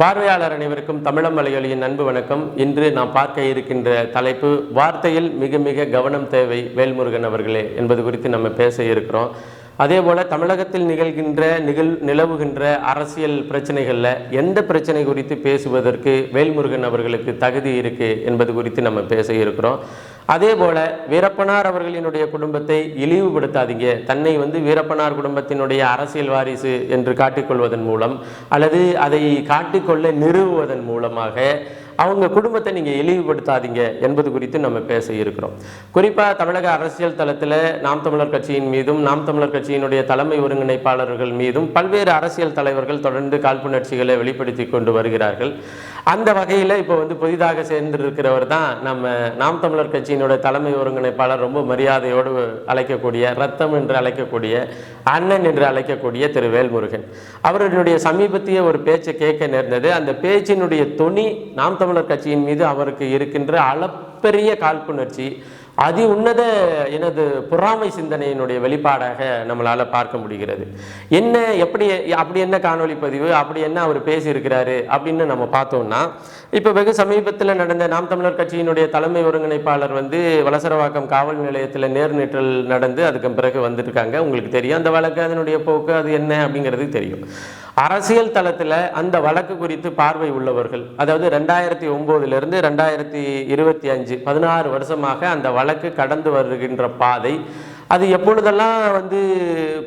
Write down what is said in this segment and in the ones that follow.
பார்வையாளர் அனைவருக்கும் தமிழம் மலையொலியின் அன்பு வணக்கம். இன்று நாம் பார்க்க இருக்கின்ற தலைப்பு வார்த்தையில் மிக மிக கவனம் தேவை வேல்முருகன் அவர்களே என்பது குறித்து நம்ம பேச இருக்கிறோம். அதே போல் தமிழகத்தில் நிகழ்கின்ற நிகழ் நிலவுகின்ற அரசியல் பிரச்சனைகளில் எந்த பிரச்சனை குறித்து பேசுவதற்கு வேல்முருகன் அவர்களுக்கு தகுதி இருக்குது என்பது குறித்து நம்ம பேச இருக்கிறோம். அதே போல வீரப்பனார் அவர்களினுடைய குடும்பத்தை இழிவுபடுத்தாதீங்க. தன்னை வந்து வீரப்பனார் குடும்பத்தினுடைய அரசியல் வாரிசு என்று காட்டிக்கொள்வதன் மூலம் அல்லது அதை காட்டிக்கொள்ள நிறுவுவதன் மூலமாக அவங்க குடும்பத்தை நீங்கள் இழிவுபடுத்தாதீங்க என்பது குறித்து நம்ம பேச இருக்கிறோம். குறிப்பாக தமிழக அரசியல் தளத்தில் நாம் தமிழர் கட்சியின் மீதும் நாம் தமிழர் கட்சியினுடைய தலைமை ஒருங்கிணைப்பாளர்கள் மீதும் பல்வேறு அரசியல் தலைவர்கள் தொடர்ந்து காழ்ப்புணர்ச்சிகளை வெளிப்படுத்தி கொண்டு வருகிறார்கள். அந்த வகையில் இப்போ வந்து புதிதாக சேர்ந்திருக்கிறவர் தான் நம்ம நாம் தமிழர் கட்சியினுடைய தலைமை ஒருங்கிணைப்பாளர் ரொம்ப மரியாதையோடு அழைக்கக்கூடிய ரத்தம் என்று அழைக்கக்கூடிய அண்ணன் என்று அழைக்கக்கூடிய திரு வேல்முருகன். அவருடைய சமீபத்திய ஒரு பேச்சை கேட்க நேர்ந்தது. அந்த பேச்சினுடைய துணி நாம் தமிழர் கட்சியின் மீது அவருக்கு இருக்கின்ற அளப்பெரிய காழ்ப்புணர்ச்சி அதி உன்னத எனது பொறாமை சிந்தனையினுடைய வெளிப்பாடாக நம்மளால் பார்க்க முடிகிறது. என்ன எப்படி அப்படி என்ன காணொளி பதிவு அப்படி என்ன அவர் பேசியிருக்கிறாரு அப்படின்னு நம்ம பார்த்தோம்னா இப்போ வெகு சமீபத்தில் நடந்த நாம் தமிழர் கட்சியினுடைய தலைமை ஒருங்கிணைப்பாளர் வந்து வலசரவாக்கம் காவல் நிலையத்தில் நேர்நீற்றல் நடந்து அதுக்கு பிறகு வந்திருக்காங்க. உங்களுக்கு தெரியும் அந்த வழக்கு அதனுடைய போக்கு அது என்ன அப்படிங்கிறது தெரியும். அரசியல் தளத்தில் அந்த வழக்கு குறித்து பார்வை உள்ளவர்கள் அதாவது ரெண்டாயிரத்தி ஒம்போதுலேருந்து ரெண்டாயிரத்தி இருபத்தி அஞ்சு பதினாறு வருஷமாக அந்த வழக்கு கடந்து வருகின்ற பாதை அது எப்பொழுதெல்லாம் வந்து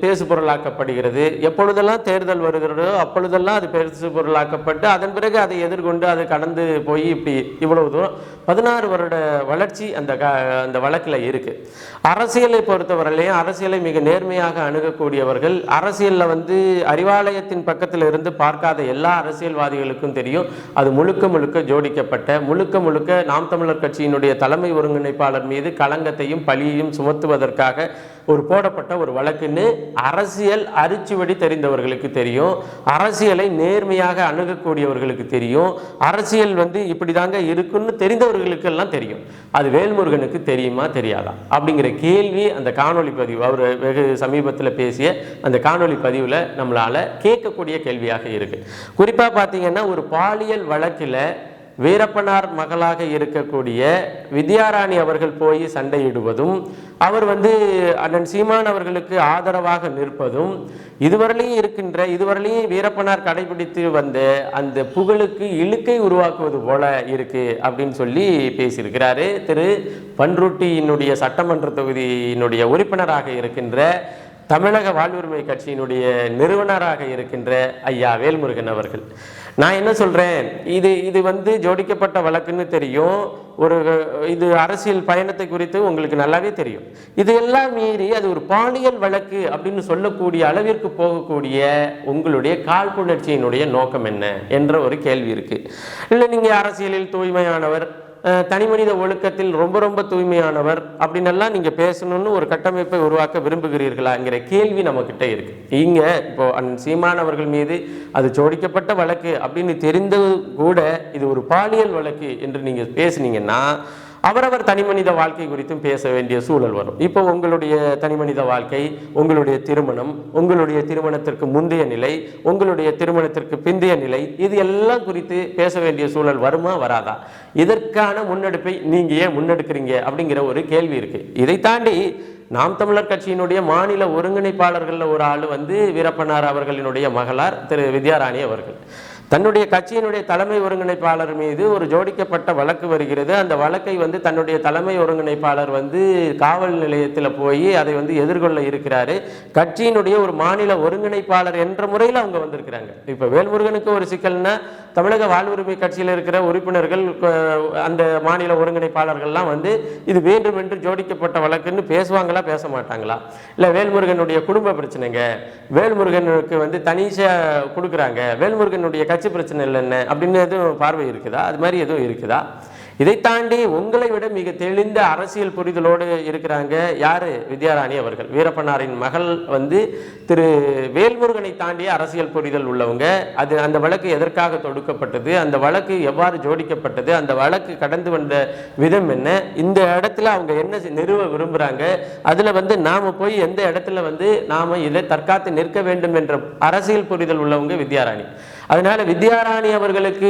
பேசு பொருளாக்கப்படுகிறது எப்பொழுதெல்லாம் தேர்தல் வருகிறதோ அப்பொழுதெல்லாம் அது பேசு பொருளாக்கப்பட்டு அதன் பிறகு அதை எதிர்கொண்டு அது கடந்து போய் இப்படி இவ்வளவு தூரம். பதினாறு வருட வளர்ச்சி அந்த க அந்த வழக்கில் இருக்குது அரசியலை பொறுத்தவரையிலையும் அரசியலை மிக நேர்மையாக அணுகக்கூடியவர்கள் அரசியலில் வந்து அறிவாலயத்தின் பக்கத்தில் இருந்து பார்க்காத எல்லா அரசியல்வாதிகளுக்கும் தெரியும். அது முழுக்க முழுக்க ஜோடிக்கப்பட்ட முழுக்க முழுக்க நாம் தமிழர் கட்சியினுடைய தலைமை ஒருங்கிணைப்பாளர் மீது களங்கத்தையும் பழியையும் சுமத்துவதற்காக ஒரு போடப்பட்ட ஒரு வழக்குன்னு அரசியல் அரிச்சுவடி தெரிந்தவர்களுக்கு தெரியும். அரசியலை நேர்மையாக அணுகக்கூடியவர்களுக்கு தெரியும். அரசியல் வந்து இப்படி தாங்க இருக்குன்னு தெரிந்தவர்களுக்கெல்லாம் தெரியும். அது வேல்முருகனுக்கு தெரியுமா தெரியாதா? அப்படிங்கிற கேள்வி அந்த காணொளி பதிவு அவர் வெகு சமீபத்தில் பேசிய அந்த காணொளி பதிவில் நம்மளால் கேட்கக்கூடிய கேள்வியாக இருக்கு. குறிப்பாக பார்த்தீங்கன்னா ஒரு பாலியல் வழக்கில் வீரப்பனார் மகளாக இருக்கக்கூடிய வித்யாராணி அவர்கள் போய் சண்டையிடுவதும் அவர் வந்து அண்ணன் சீமான் அவர்களுக்கு ஆதரவாக நிற்பதும் இதுவரையிலையும் இருக்கின்ற இதுவரையிலையும் வீரப்பனார் கடைபிடித்து வந்த அந்த புகழுக்கு இழுக்கை உருவாக்குவது போல இருக்கு அப்படின்னு சொல்லி பேசியிருக்கிறாரு. திரு. பன்ருட்டியினுடைய சட்டமன்ற தொகுதியினுடைய உறுப்பினராக இருக்கின்ற தமிழக வாழ்வுரிமை கட்சியினுடைய நிறுவனராக இருக்கின்ற ஐயா வேல்முருகன் அவர்கள். நான் என்ன சொல்றேன்? இது இது வந்து ஜோடிக்கப்பட்ட வழக்குன்னு தெரியும். ஒரு இது அரசியல் பயணத்தை குறித்து உங்களுக்கு நல்லாவே தெரியும். இது எல்லாம் மீறி அது ஒரு பாலியல் வழக்கு அப்படின்னு சொல்லக்கூடிய அளவிற்கு போகக்கூடிய உங்களுடைய காழ்ப்புணர்ச்சியினுடைய நோக்கம் என்ன? என்ற ஒரு கேள்வி இருக்கு. இல்லை நீங்கள் அரசியலில் தூய்மையானவர் தனிமனித ஒழுக்கத்தில் ரொம்ப ரொம்ப தூய்மையானவர் அப்படின்னெல்லாம் நீங்கள் பேசணும்னு ஒரு கட்டமைப்பை உருவாக்க விரும்புகிறீர்களாங்கிற கேள்வி நம்மக்கிட்ட இருக்கு. இங்கே இப்போ அந் சீமானவர்கள் மீது அது ஜோடிக்கப்பட்ட வழக்கு அப்படின்னு தெரிந்தது கூட இது ஒரு பாலியல் வழக்கு என்று நீங்கள் பேசுனீங்கன்னா அவரவர் தனிமனித வாழ்க்கை குறித்தும் பேச வேண்டிய சூழல் வரும். இப்போ உங்களுடைய தனிமனித வாழ்க்கை உங்களுடைய திருமணம் உங்களுடைய திருமணத்திற்கு முந்தைய நிலை உங்களுடைய திருமணத்திற்கு பிந்தைய நிலை இது எல்லாம் குறித்து பேச வேண்டிய சூழல் வருமா வராதா? இதற்கான முன்னெடுப்பை நீங்க ஏன் முன்னெடுக்கிறீங்க அப்படிங்கிற ஒரு கேள்வி இருக்கு. இதை தாண்டி நாம் தமிழர் கட்சியினுடைய மாநில ஒருங்கிணைப்பாளர்களில் ஒரு ஆள் வந்து வீரப்பனார் அவர்களினுடைய மகளார் திரு வித்யாராணி அவர்கள். தன்னுடைய கட்சியினுடைய தலைமை ஒருங்கிணைப்பாளர் மீது ஒரு ஜோடிக்கப்பட்ட வழக்கு வருகிறது. அந்த வழக்கை வந்து தன்னுடைய தலைமை ஒருங்கிணைப்பாளர் வந்து காவல் நிலையத்தில் போய் அதை வந்து எதிர்கொள்ள இருக்கிறாரு. கட்சியினுடைய ஒரு மாநில ஒருங்கிணைப்பாளர் என்ற முறையில் அவங்க வந்திருக்கிறாங்க. இப்போ வேல்முருகனுக்கு ஒரு சிக்கல்னா தமிழக வாழ்வுரிமை கட்சியில் இருக்கிற உறுப்பினர்கள் அந்த மாநில ஒருங்கிணைப்பாளர்கள்லாம் வந்து இது வேண்டும் என்று ஜோடிக்கப்பட்ட வழக்குன்னு பேசுவாங்களா பேச மாட்டாங்களா இல்லை வேல்முருகனுடைய குடும்ப பிரச்சனைங்க. வேல்முருகனுக்கு வந்து தனிஷா கொடுக்குறாங்க. வேல்முருகனுடைய கட்சி பிரச்சனை இல்லைன்னு அப்படின்னு எதுவும் பார்வை இருக்குதா? அது மாதிரி எதுவும் இருக்குதா? இதை தாண்டி உங்களை விட மிக தெளிந்த அரசியல் புரிதலோடு இருக்கிறாங்க யாரு? வித்யாராணி அவர்கள். வீரப்பனாரின் மகள் வந்து திரு வேல்முருகனை தாண்டிய அரசியல் புரிதல் உள்ளவங்க. அது அந்த வழக்கு எதற்காக தொடுக்கப்பட்டது? அந்த வழக்கு எவ்வாறு ஜோடிக்கப்பட்டது? அந்த வழக்கு கடந்து வந்த விதம் என்ன? இந்த இடத்துல அவங்க என்ன செ- நிறுவ விரும்புகிறாங்க அதில் வந்து நாம் போய் எந்த இடத்துல வந்து நாம் இதை தற்காத்து நிற்க வேண்டும் என்ற அரசியல் புரிதல் உள்ளவங்க வித்யாராணி. அதனால வித்யாராணி அவர்களுக்கு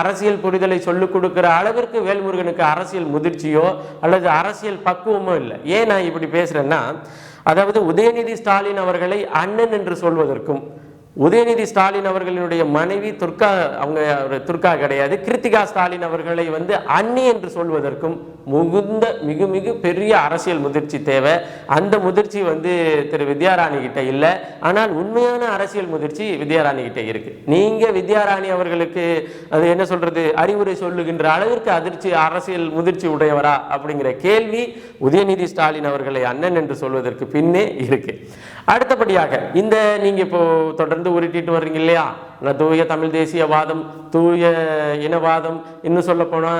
அரசியல் புரிதலை சொல்லிக் கொடுக்கிற அளவிற்கு வேல்முருகனுக்கு அரசியல் முதிர்ச்சியோ அல்லது அரசியல் பக்குவமோ இல்லை. ஏன் நான் இப்படி பேசுறேன்னா அதாவது உதயநிதி ஸ்டாலின் அவர்களை அண்ணன் என்று சொல்வதற்கும் உதயநிதி ஸ்டாலின் அவர்களினுடைய மனைவி துர்கா அவங்க ஒரு துர்கா கிடையாது. கிருத்திகா ஸ்டாலின் அவர்களை வந்து அண்ணி என்று சொல்வதற்கும் முகுந்த மிக மிக பெரிய அரசியல் முதிர்ச்சி தேவை. அந்த முதிர்ச்சி வந்து திரு வித்யாராணி கிட்ட இல்லை. ஆனால் உண்மையான அரசியல் முதிர்ச்சி வித்யாராணி கிட்ட இருக்கு. நீங்க வித்யாராணி அவர்களுக்கு அது என்ன சொல்றது? அறிவுரை சொல்லுகின்ற அளவிற்கு அதிர்ச்சி அரசியல் முதிர்ச்சி உடையவரா அப்படிங்கிற கேள்வி உதயநிதி ஸ்டாலின் அவர்களை அண்ணன் என்று சொல்வதற்கு பின்னே இருக்கு. அடுத்தபடியாக இந்த நீங்கள் இப்போ தொடர்ந்து உருட்டிட்டு வர்றீங்க இல்லையா? நான் தூய தமிழ் தேசியவாதம் தூய இனவாதம் இன்னும் சொல்ல போனா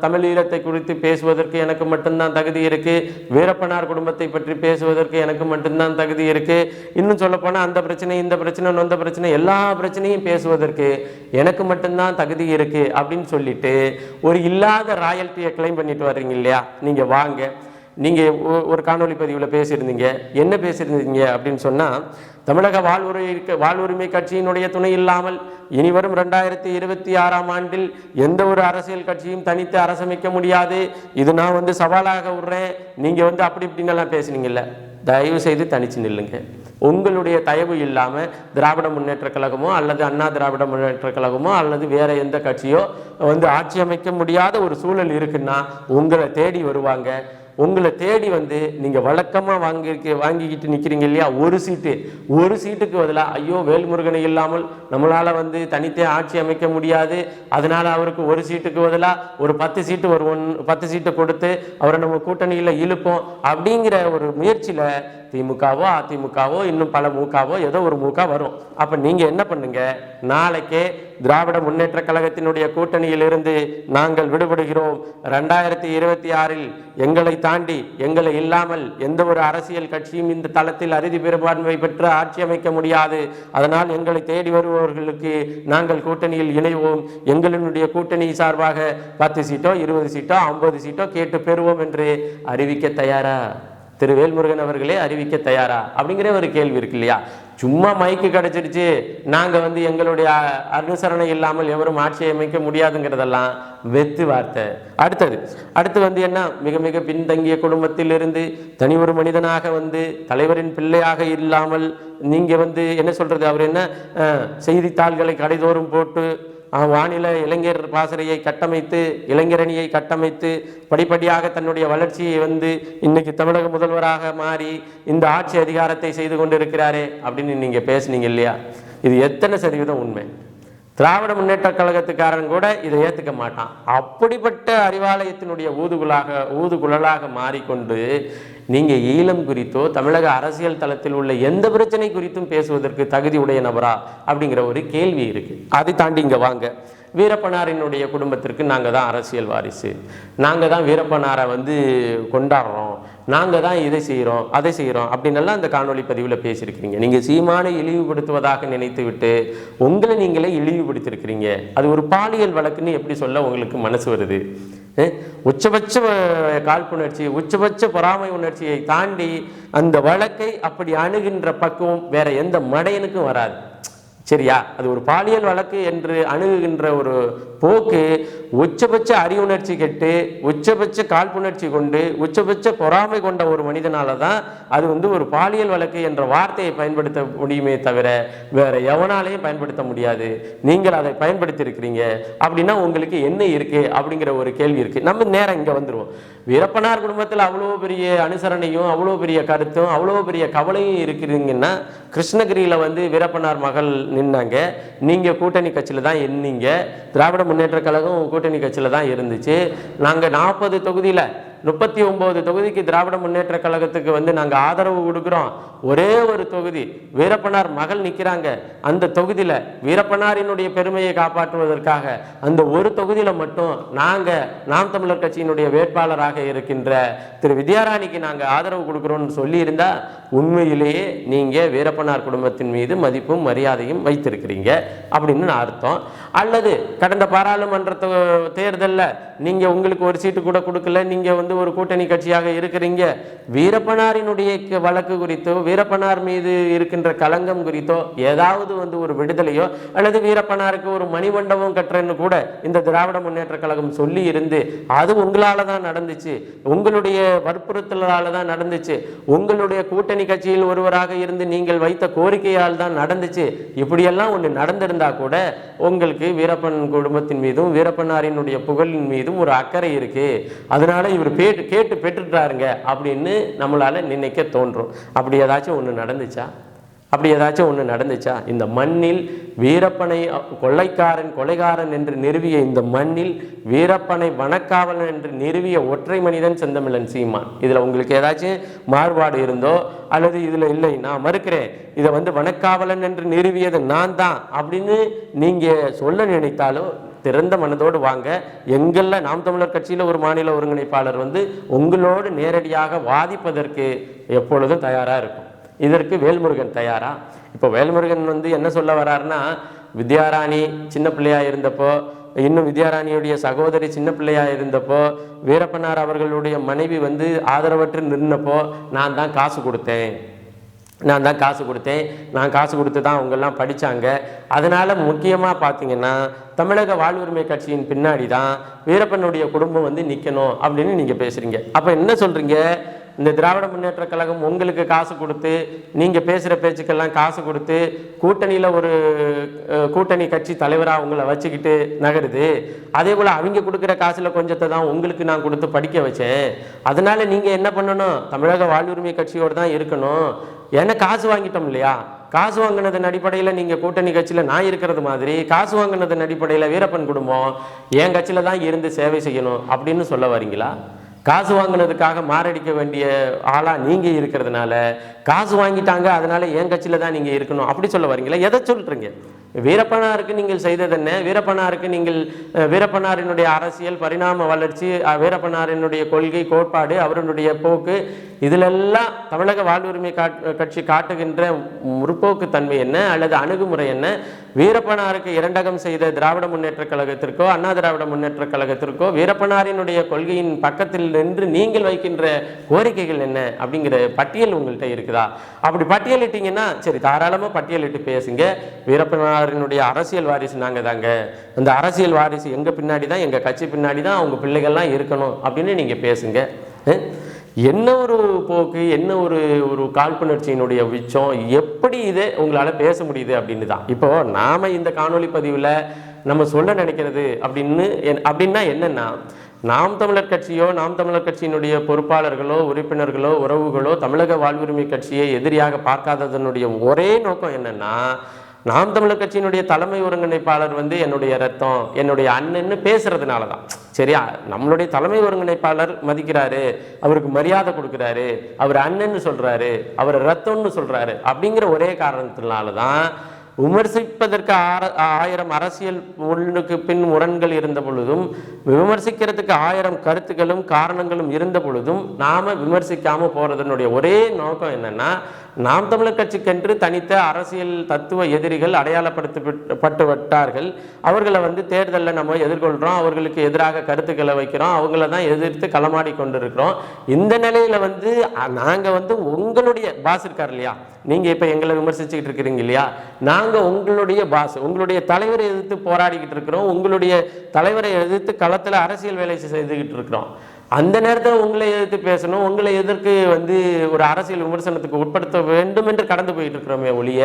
தமிழ் ஈழத்தை குறித்து பேசுவதற்கு எனக்கு மட்டும்தான் தகுதி இருக்குது வீரப்பனார் குடும்பத்தை பற்றி பேசுவதற்கு எனக்கு மட்டும்தான் தகுதி இருக்குது இன்னும் சொல்ல அந்த பிரச்சனை இந்த பிரச்சனை நொந்த பிரச்சனை எல்லா பிரச்சனையும் பேசுவதற்கு எனக்கு மட்டும்தான் தகுதி இருக்குது அப்படின்னு சொல்லிட்டு ஒரு இல்லாத ராயல்ட்டியை கிளைம் பண்ணிட்டு வர்றீங்க இல்லையா? நீங்கள் வாங்க. நீங்கள் ஒரு காணொளி பதிவில் பேசியிருந்தீங்க. என்ன பேசியிருந்தீங்க அப்படின்னு சொன்னால் தமிழக வாழ்வுரை வாழ்வுரிமை கட்சியினுடைய துணை இல்லாமல் இனி வரும் ரெண்டாயிரத்தி இருபத்தி ஆறாம் ஆண்டில் எந்த ஒரு அரசியல் கட்சியும் தனித்து அரசமைக்க முடியாது. இது நான் வந்து சவாலாக விடுறேன் நீங்கள் வந்து அப்படி இப்படின்னெல்லாம் பேசுனீங்கல்ல. தயவு செய்து தனிச்சு நில்லுங்க. உங்களுடைய தயவு இல்லாமல் திராவிட முன்னேற்ற கழகமோ அல்லது அண்ணா திராவிட முன்னேற்ற கழகமோ அல்லது வேற எந்த கட்சியோ வந்து ஆட்சி அமைக்க முடியாத ஒரு சூழல் இருக்குன்னா உங்களை தேடி வருவாங்க. உங்களை தேடி வந்து நீங்கள் வழக்கமாக வாங்கி வாங்கிக்கிட்டு நிற்கிறீங்க இல்லையா? ஒரு சீட்டு. ஒரு சீட்டுக்கு பதிலாக ஐயோ வேல்முருகனை இல்லாமல் நம்மளால் வந்து தனித்தே ஆட்சி அமைக்க முடியாது. அதனால் அவருக்கு ஒரு சீட்டுக்கு பதிலாக ஒரு பத்து சீட்டு ஒரு ஒன் பத்து சீட்டை கொடுத்து அவரை நம்ம கூட்டணியில் இழுப்போம் அப்படிங்கிற ஒரு முயற்சியில் திமுகவோ அதிமுகவோ இன்னும் பல மூக்காவோ ஏதோ ஒரு மூக்கா வரும். அப்போ நீங்கள் என்ன பண்ணுங்கள் நாளைக்கே திராவிட முன்னேற்ற கழகத்தினுடைய கூட்டணியிலிருந்து நாங்கள் விடுபடுகிறோம். ரெண்டாயிரத்தி இருபத்தி ஆறில் எங்களை தாண்டி எங்களை இல்லாமல் எந்த ஒரு அரசியல் கட்சியும் இந்த தளத்தில் அறுதி பெரும்பான்மை பெற்று ஆட்சி அமைக்க முடியாது. அதனால் எங்களை தேடி வருபவர்களுக்கு நாங்கள் கூட்டணியில் இணைவோம். எங்களினுடைய கூட்டணி சார்பாக பத்து சீட்டோ இருபது சீட்டோ ஐம்பது சீட்டோ கேட்டு பெறுவோம் என்று அறிவிக்க தயாரா? திரு வேல்முருகன் அவர்களே அறிவிக்க தயாரா? அப்படிங்கிற ஒரு கேள்வி இருக்கு இல்லையா? சும்மா மைக்கு கிடைச்சிருச்சு. நாங்கள் வந்து எங்களுடைய அனுசரணை இல்லாமல் எவரும் ஆட்சியை அமைக்க முடியாதுங்கிறதெல்லாம் வெத்து வார்த்தை. அடுத்தது அடுத்து வந்து என்ன? மிக மிக பின்தங்கிய குடும்பத்தில் இருந்து தனி ஒரு மனிதனாக வந்து தலைவரின் பிள்ளையாக இல்லாமல் நீங்கள் வந்து என்ன சொல்கிறது அவர் என்ன செய்தித்தாள்களை கடைதோறும் போட்டு வானிலை இளைஞர் பாசறையை கட்டமைத்து இளைஞரணியை கட்டமைத்து படிப்படியாக தன்னுடைய வளர்ச்சியை வந்து இன்னைக்கு தமிழக முதல்வராக மாறி இந்த ஆட்சி அதிகாரத்தை செய்து கொண்டிருக்கிறாரே அப்படின்னு நீங்க பேசுனீங்க இல்லையா? இது எத்தனை சதவீதம் உண்மை? திராவிட முன்னேற்ற கழகத்துக்காரன் கூட இதை ஏற்றுக்க மாட்டான். அப்படிப்பட்ட அறிவாலயத்தினுடைய ஊதுகுலாக ஊதுகுழலாக மாறிக்கொண்டு நீங்கள் ஈழம் குறித்தோ தமிழக அரசியல் தளத்தில் உள்ள எந்த பிரச்சனை குறித்தும் பேசுவதற்கு தகுதி உடைய நபரா? அப்படிங்கிற ஒரு கேள்வி இருக்குது அதை தாண்டி இங்கே வாங்க. வீரப்பனாரினுடைய குடும்பத்திற்கு நாங்கள் தான் அரசியல் வாரிசு. நாங்கள் தான் வீரப்பனாரை வந்து கொண்டாடுறோம். நாங்கள் தான் இதை செய்கிறோம் அதை செய்கிறோம் அப்படின்னெல்லாம் அந்த காணொளி பதிவில் பேசியிருக்கிறீங்க. நீங்கள் சீமானை இழிவுபடுத்துவதாக நினைத்து விட்டு உங்களை நீங்களே இழிவுபடுத்திருக்கிறீங்க. அது ஒரு பாலியல் வழக்குன்னு எப்படி சொல்ல உங்களுக்கு மனசு வருது? உச்சபட்ச காழ்ப்புணர்ச்சி உச்சபட்ச பொறாமை உணர்ச்சியை தாண்டி அந்த வழக்கை அப்படி அணுகின்ற பக்குவம் வேற எந்த மடையனுக்கும் வராது. சரியா? அது ஒரு பாலியல் வழக்கு என்று அணுகுகின்ற ஒரு போக்கு உச்சபட்ச அறிவுணர்ச்சி கெட்டு உச்சபட்ச காழ்ப்புணர்ச்சி கொண்டு உச்சபட்ச பொறாமை கொண்ட ஒரு மனிதனால தான் அது வந்து ஒரு பாலியல் வழக்கு என்ற வார்த்தையை பயன்படுத்த முடியுமே தவிர வேற எவனாலையும் பயன்படுத்த முடியாது. நீங்கள் அதை பயன்படுத்தி இருக்கிறீங்க அப்படின்னா உங்களுக்கு என்ன இருக்கு? அப்படிங்கிற ஒரு கேள்வி இருக்கு. நம்ம நேரம் இங்க வந்துருவோம். வீரப்பனார் குடும்பத்தில் அவ்வளோ பெரிய அனுசரணையும் அவ்வளோ பெரிய கருத்தும் அவ்வளோ பெரிய கவலையும் இருக்கிறீங்கன்னா கிருஷ்ணகிரியில் வந்து வீரப்பனார் மகள் நின்னாங்க. நீங்கள் கூட்டணி கட்சியில் தான் இருந்தீங்க திராவிட முன்னேற்ற கழகம் கூட்டணி கட்சியில் தான் இருந்துச்சு. நாங்கள் நாற்பது தொகுதியில் முப்பத்தி ஒன்பது தொகுதிக்கு திராவிட முன்னேற்ற கழகத்துக்கு வந்து நாங்கள் ஆதரவு கொடுக்குறோம். ஒரே ஒரு தொகுதி வீரப்பனார் மகள் நிற்கிறாங்க அந்த தொகுதியில் வீரப்பனாரினுடைய பெருமையை காப்பாற்றுவதற்காக அந்த ஒரு தொகுதியில் மட்டும் நாங்கள் நாம் தமிழர் கட்சியினுடைய வேட்பாளராக இருக்கின்ற திரு வித்யாராணிக்கு நாங்கள் ஆதரவு கொடுக்குறோம்னு சொல்லியிருந்தால் உண்மையிலேயே நீங்கள் வீரப்பனார் குடும்பத்தின் மீது மதிப்பும் மரியாதையும் வைத்திருக்கிறீங்க அப்படின்னு நான் அர்த்தம். அல்லது கடந்த பாராளுமன்ற தேர்தலில் நீங்கள் உங்களுக்கு ஒரு சீட்டு கூட கொடுக்கல நீங்கள் வந்து ஒரு கூட்டணி கட்சியாக இருக்கிறீங்க. வீரப்பனாரினுடைய வழக்கு குறித்தோ வீரப்பனார் மீது இருக்கின்ற களங்கம் குறித்தோ ஏதாவது வந்து ஒரு விடுதலையோ அல்லது வீரப்பனாருக்கு ஒரு மணிமண்டபம் கட்டுறேன்னு கூட இந்த திராவிட முன்னேற்ற கழகம் சொல்லி இருந்து அது உங்களால் தான் நடந்துச்சு. உங்களுடைய வற்புறுத்தலால் தான் நடந்துச்சு. உங்களுடைய கூட்டணி கட்சியில் ஒருவராக இருந்து நீங்கள் வைத்த கோரிக்கையால் தான் நடந்துச்சு. இப்படியெல்லாம் ஒன்று நடந்திருந்தா கூட உங்களுக்கு வீரப்பன் குடும்பத்தின் மீதும் வீரப்பனாரினுடைய புகழின் மீதும் ஒரு அக்கறை இருக்கு. அதனால இவர் கேட்டு கேட்டு பெற்றுட்டாருங்க அப்படின்னு நம்மளால நினைக்க தோன்றும். அப்படி ஏதாச்சும் ஒன்று நடந்துச்சா? அப்படி ஏதாச்சும் ஒன்று நடந்துச்சா? இந்த மண்ணில் வீரப்பனை கொள்ளைக்காரன் கொலைகாரன் என்று நிறுவிய இந்த மண்ணில் வீரப்பனை வனக்காவலன் என்று நிறுவிய ஒற்றை மனிதன் செந்தமிழன் சீமான். இதில் உங்களுக்கு ஏதாச்சும் மாறுபாடு இருந்தோ? அல்லது இதில் இல்லை நான் மறுக்கிறேன். இதை வந்து வனக்காவலன் என்று நிறுவியது நான் தான் அப்படின்னு நீங்கள் சொல்ல நினைத்தாலும் திறந்த மனதோடு வாங்க. எங்கள்ல நாம் தமிழர் கட்சியில் ஒரு மாநில ஒருங்கிணைப்பாளர் வந்து உங்களோடு நேரடியாக வாதிப்பதற்கு எப்பொழுதும் தயாராக இருக்கும். இதற்கு வேல்முருகன் தயாரா? இப்போ வேல்முருகன் வந்து என்ன சொல்ல வர்றாருன்னா வித்யாராணி சின்ன பிள்ளையாக இருந்தப்போ இன்னும் வித்யாராணியுடைய சகோதரி சின்ன பிள்ளையாக இருந்தப்போ வீரப்பனார் அவர்களுடைய மனைவி வந்து ஆதரவற்று நின்னப்போ நான் தான் காசு கொடுத்தேன். நான் தான் காசு கொடுத்தேன். நான் காசு கொடுத்து தான் அவங்கெல்லாம் படித்தாங்க அதனால் முக்கியமாக பார்த்தீங்கன்னா தமிழக வாழ்வுரிமை கட்சியின் பின்னாடி தான் வீரப்பனுடைய குடும்பம் வந்து நிற்கணும் அப்படின்னு நீங்கள் பேசுகிறீங்க அப்போ என்ன சொல்கிறீங்க இந்த திராவிட முன்னேற்ற கழகம் உங்களுக்கு காசு கொடுத்து நீங்கள் பேசுகிற பேச்சுக்கெல்லாம் காசு கொடுத்து கூட்டணியில் ஒரு கூட்டணி கட்சி தலைவராக உங்களை வச்சுக்கிட்டு நகருது. அதே போல் அவங்க கொடுக்குற காசில் கொஞ்சத்தை தான் உங்களுக்கு நான் கொடுத்து படிக்க வச்சேன். அதனால் நீங்கள் என்ன பண்ணணும்? தமிழக வாழ்வுரிமை கட்சியோடு தான் இருக்கணும். ஏன்னா காசு வாங்கிட்டோம் இல்லையா? காசு வாங்கினதன் அடிப்படையில் நீங்கள் கூட்டணி கட்சியில் நான் இருக்கிறது மாதிரி காசு வாங்கினதன் அடிப்படையில் வீரப்பன் குடும்பம் என் கட்சியில் தான் இருந்து சேவை செய்யணும் அப்படின்னு சொல்ல வரீங்களா? காசு வாங்கினதுக்காக மாரடிக்க வேண்டிய ஆளாக நீங்கள் இருக்கிறதுனால காசு வாங்கிட்டாங்க அதனால என் கட்சியில் தான் நீங்கள் இருக்கணும். அப்படி சொல்ல வரீங்களா? எதை சொல்கிறீங்க வீரப்பனாருக்கு நீங்கள் செய்தது என்ன? வீரப்பனாருக்கு நீங்கள் வீரப்பனாரினுடைய அரசியல் பரிணாம வளர்ச்சி வீரப்பனாரினுடைய கொள்கை கோட்பாடு அவருடைய போக்கு இதிலெல்லாம் தமிழக வாழ்வுரிமை காட்- கட்சி காட்டுகின்ற முற்போக்கு தன்மை என்ன? அல்லது அணுகுமுறை என்ன? வீரப்பனாருக்கு இரண்டகம் செய்த திராவிட முன்னேற்ற கழகத்திற்கோ அண்ணா திராவிட முன்னேற்ற கழகத்திற்கோ வீரப்பனாரினுடைய கொள்கையின் பக்கத்தில் நின்று நீங்கள் வைக்கின்ற கோரிக்கைகள் என்ன அப்படிங்கிற பட்டியல் உங்கள்கிட்ட இருக்குதா? அப்படி பட்டியலிட்டீங்கன்னா சரி தாராளமாக பட்டியலிட்டு பேசுங்க. வீரப்பனாரினுடைய அரசியல் வாரிசு நாங்கள் தாங்க. அந்த அரசியல் வாரிசு எங்கள் பின்னாடி தான் எங்கள் கட்சி பின்னாடி தான் அவங்க பிள்ளைகள்லாம் இருக்கணும் அப்படின்னு நீங்கள் பேசுங்க. என்ன ஒரு போக்கு என்ன ஒரு ஒரு காழ்ப்புணர்ச்சியினுடைய உச்சம் எப்படி இது உங்களால் பேச முடியுது அப்படின்னு தான். இப்போ நாம இந்த காணொளி பதிவில் நம்ம சொல்ல நினைக்கிறது அப்படின்னு என்- அப்படின்னா என்னன்னா நாம் தமிழர் கட்சியோ நாம் தமிழர் கட்சியினுடைய பொறுப்பாளர்களோ உறுப்பினர்களோ உறவுகளோ தமிழக வாழ்வுரிமை கட்சியை எதிரியாக பார்க்காததனுடைய ஒரே நோக்கம் என்னன்னா நாம் தமிழர் கட்சியினுடைய தலைமை ஒருங்கிணைப்பாளர் வந்து என்னுடைய ரத்தம் என்னுடைய அண்ணன்னு பேசுறதுனால தான் சரியா? நம்மளுடைய தலைமை ஒருங்கிணைப்பாளர் மதிக்கிறாரு அவருக்கு மரியாதை கொடுக்குறாரு அவர் அண்ணன்னு சொல்றாரு அவர் ரத்தம்னு சொல்றாரு அப்படிங்கிற ஒரே காரணத்தினால தான் விமர்சிப்பதற்கு ஆயிரம் அரசியல் முன்னுக்கு பின் முரண்கள் இருந்த பொழுதும் விமர்சிக்கிறதுக்கு ஆயிரம் கருத்துக்களும் காரணங்களும் இருந்த பொழுதும் நாம விமர்சிக்காம போகிறதுனுடைய ஒரே நோக்கம் என்னன்னா நாம் தமிழர் கட்சிக்கென்று தனித்த அரசியல் தத்துவ எதிரிகள் அடையாளப்படுத்தப்பட்டு விட்டார்கள் அவர்களை வந்து தேர்தலில் நம்ம எதிர்கொள்கிறோம் அவர்களுக்கு எதிராக கருத்துக்களை வைக்கிறோம். அவங்கள தான் எதிர்த்து களமாடி கொண்டிருக்கிறோம். இந்த நிலையில் வந்து நாங்கள் வந்து உங்களுடைய பாஸ் இருக்கார் இல்லையா? நீங்கள் இப்போ எங்களை விமர்சிச்சுக்கிட்டு இருக்கிறீங்க இல்லையா? நாங்கள் உங்களுடைய பாஸ் உங்களுடைய தலைவரை எதிர்த்து போராடிக்கிட்டு இருக்கிறோம். உங்களுடைய தலைவரை எதிர்த்து களத்தில் அரசியல் வேலை செய்துக்கிட்டு இருக்கிறோம். அந்த நேரத்தில் உங்களை எதிர்த்து பேசணும் உங்களை எதிர்க்கு வந்து ஒரு அரசியல் விமர்சனத்துக்கு உட்படுத்த வேண்டும் என்று கடந்து போயிட்டு இருக்கிறோமே ஒழிய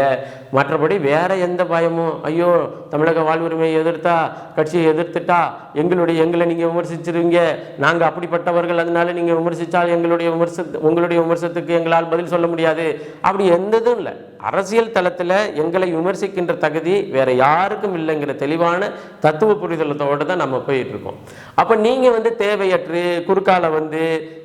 மற்றபடி வேற எந்த பயமும் ஐயோ தமிழக வாழ்வுரிமையை எதிர்த்தா கட்சியை எதிர்த்துட்டா எங்களுடைய எங்களை நீங்கள் விமர்சிச்சிருவீங்க நாங்கள் அப்படிப்பட்டவர்கள் அதனால நீங்கள் விமர்சித்தால் எங்களுடைய விமர்ச உங்களுடைய விமர்சனத்துக்கு எங்களால் பதில் சொல்ல முடியாது அப்படி எந்ததும் இல்லை. அரசியல் தளத்தில் எங்களை விமர்சிக்கின்ற தகுதி வேற யாருக்கும் இல்லைங்கிற தெளிவான தத்துவ புரிதலத்தோடு தான் நம்ம போயிட்டு இருக்கோம் நீங்கள் வந்து தேவையற்று குறுக்கால வந்து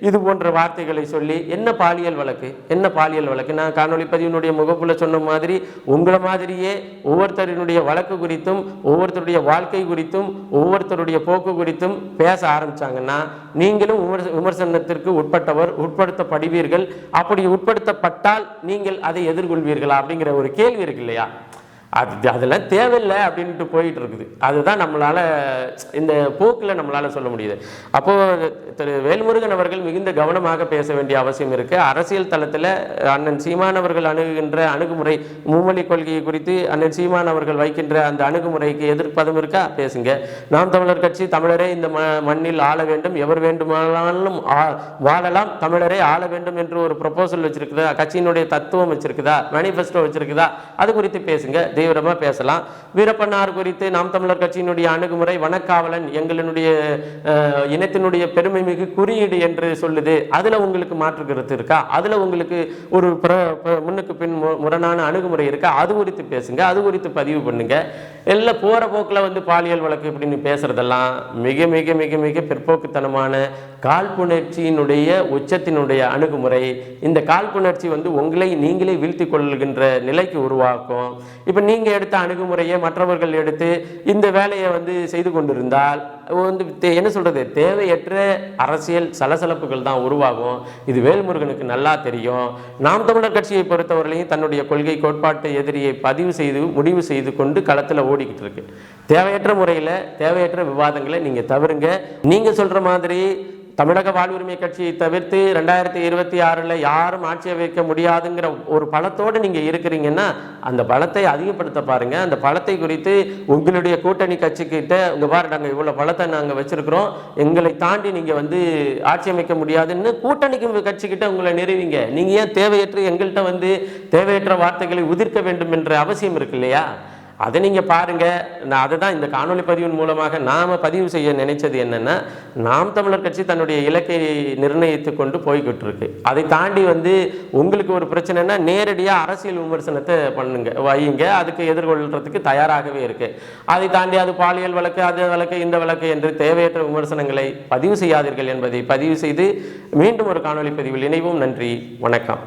இது போன்ற வார்த்தைகளை சொல்லி என்ன பாலியல் வழக்கு? என்ன பாலியல் வழக்கு? நான் காணொளி பதிவினுடைய முகப்புல சொன்ன மாதிரி உங்களை மாதிரியே ஒவ்வொருத்தரினுடைய வழக்கு குறித்தும் ஒவ்வொருத்தருடைய வாழ்க்கை குறித்தும் ஒவ்வொருத்தருடைய போக்கு குறித்தும் பேச ஆரம்பிச்சாங்கன்னா நீங்களும் விமர்சனத்திற்கு உட்பட்டவர் உட்படுத்தப்படுவீர்கள். அப்படி உட்படுத்தப்பட்டால் நீங்கள் அதை எதிர்கொள்வீர்களா? அப்படிங்கிற ஒரு கேள்வி இருக்கு இல்லையா? அது அதெல்லாம் தேவையில்லை அப்படின்ட்டு போயிட்டு இருக்குது அதுதான் நம்மளால் இந்த போக்கில் நம்மளால் சொல்ல முடியுது. அப்போது திரு வேல்முருகன் அவர்கள் மிகுந்த கவனமாக பேச வேண்டிய அவசியம் இருக்குது அரசியல் தளத்தில் அண்ணன் சீமான் அவர்கள் அணுகுகின்ற அணுகுமுறை மும்மொழி கொள்கையை குறித்து அண்ணன் சீமான் அவர்கள் வைக்கின்ற அந்த அணுகுமுறைக்கு எதிர்ப்பதும் இருக்கா? பேசுங்க. நாம் தமிழர் கட்சி தமிழரே இந்த ம மண்ணில் ஆள வேண்டும். எவர் வேண்டுமானாலும் ஆ- வாழலாம். தமிழரே ஆள வேண்டும் என்று ஒரு ப்ரொபோசல் வச்சிருக்குதா? கட்சியினுடைய தத்துவம் வச்சிருக்குதா? மேனிஃபெஸ்டோ வச்சிருக்குதா? அது குறித்து பேசுங்க. தீவிரமாக பேசலாம். வீரப்பனார் குறித்து நாம் தமிழர் கட்சியினுடைய அணுகுமுறை வனக்காவலன் எங்களினுடைய இனத்தினுடைய பெருமை மிகு குறியீடு என்று சொல்லுது. அதுல உங்களுக்கு மாற்று கருத்து இருக்கா? அதில் உங்களுக்கு ஒரு முன்னுக்கு பின் முரணான அணுகுமுறை இருக்கா? அது குறித்து பேசுங்க. அது குறித்து பதிவு பண்ணுங்க. எல்லாம் போற போக்குல வந்து பாலியல் வழக்கு இப்படின்னு பேசுறதெல்லாம் மிக மிக மிக மிக பிற்போக்குத்தனமான காழ்ப்புணர்ச்சியினுடைய உச்சத்தினுடைய அணுகுமுறை. இந்த காழ்ப்புணர்ச்சி வந்து உங்களை நீங்களே வீழ்த்தி கொள்கின்ற நிலைக்கு உருவாக்கும். இப்போ நீங்க எடுத்த அணுகுமுறையை மற்றவர்கள் எடுத்து இந்த வேலையை வந்து செய்து கொண்டிருந்தால் வந்து தே- என்ன சொல்றது? தேவையற்ற அரசியல் சலசலப்புகள் தான் உருவாகும். இது வேல்முருகனுக்கு நல்லா தெரியும். நாம் தமிழர் கட்சியை பொறுத்தவரையிலையும் தன்னுடைய கொள்கை கோட்பாட்டு எதிரியை பதிவு செய்து முடிவு செய்து கொண்டு களத்தில் ஓடிக்கிட்டு இருக்கு. தேவையற்ற முறையில் தேவையற்ற விவாதங்களை நீங்கள் தவிருங்க நீங்கள் சொல்கிற மாதிரி தமிழக வாழ்வுரிமை கட்சியை தவிர்த்து ரெண்டாயிரத்தி இருபத்தி ஆறில் யாரும் ஆட்சி வைக்க முடியாதுங்கிற ஒரு பலத்தோடு நீங்கள் இருக்கிறீங்கன்னா அந்த பலத்தை அதிகப்படுத்த பாருங்கள் அந்த பலத்தை குறித்து உங்களுடைய கூட்டணி கட்சிக்கிட்ட உங்கள் பாரு நாங்கள் இவ்வளோ பலத்தை நாங்கள் வச்சுருக்கிறோம். எங்களை தாண்டி நீங்கள் வந்து ஆட்சி அமைக்க முடியாதுன்னு கூட்டணிக்கு கட்சிக்கிட்ட உங்களை நிறுவீங்க. நீங்கள் ஏன் தேவையற்ற எங்கள்கிட்ட வந்து தேவையற்ற வார்த்தைகளை உதிர்க்க வேண்டும் என்ற அவசியம் இருக்கு இல்லையா? அதை நீங்கள் பாருங்கள் நான் அதை தான் இந்த காணொலி பதிவின் மூலமாக நாம் பதிவு செய்ய நினைச்சது என்னென்னா நாம் தமிழர் கட்சி தன்னுடைய இலக்கை நிர்ணயித்து கொண்டு போய்கிட்டு இருக்கு அதை தாண்டி வந்து உங்களுக்கு ஒரு பிரச்சனைனா நேரடியாக அரசியல் விமர்சனத்தை பண்ணுங்க வையுங்க. அதுக்கு எதிர்கொள்றதுக்கு தயாராகவே இருக்குது அதை தாண்டி அது பாலியல் வழக்கு அது வழக்கு இந்த வழக்கு என்று தேவையற்ற விமர்சனங்களை பதிவு செய்யாதீர்கள் என்பதை பதிவு செய்து மீண்டும் ஒரு காணொளி பதிவில் இணைவும். நன்றி வணக்கம்.